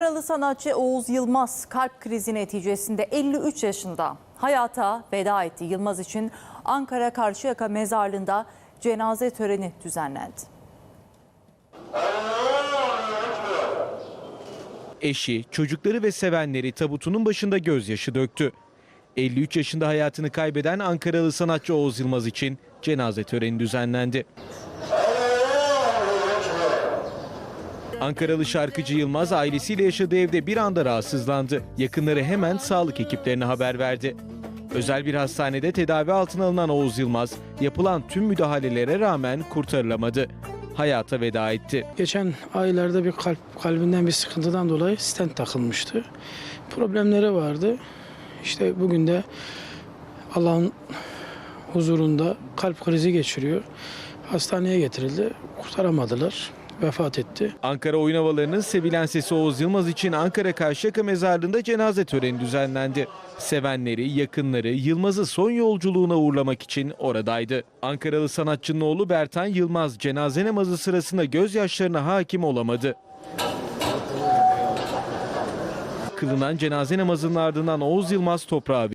Ankaralı sanatçı Oğuz Yılmaz kalp krizi neticesinde 53 yaşında hayata veda etti. Yılmaz için Ankara Karşıyaka mezarlığında cenaze töreni düzenlendi. Eşi, çocukları ve sevenleri tabutunun başında gözyaşı döktü. 53 yaşında hayatını kaybeden Ankaralı sanatçı Oğuz Yılmaz için cenaze töreni düzenlendi. Ankaralı şarkıcı Yılmaz ailesiyle yaşadığı evde bir anda rahatsızlandı. Yakınları hemen sağlık ekiplerine haber verdi. Özel bir hastanede tedavi altına alınan Oğuz Yılmaz yapılan tüm müdahalelere rağmen kurtarılamadı. Hayata veda etti. Geçen aylarda bir kalp kalbinden bir sıkıntıdan dolayı stent takılmıştı. Problemleri vardı. İşte bugün de Allah'ın huzurunda kalp krizi geçiriyor. Hastaneye getirildi. Kurtaramadılar. Vefat etti. Ankara oyun havalarının sevilen sesi Oğuz Yılmaz için Ankara Karşıyaka mezarlığında cenaze töreni düzenlendi. Sevenleri, yakınları Yılmaz'ı son yolculuğuna uğurlamak için oradaydı. Ankaralı sanatçının oğlu Bertan Yılmaz cenaze namazı sırasında gözyaşlarına hakim olamadı. Kılınan cenaze namazının ardından Oğuz Yılmaz toprağa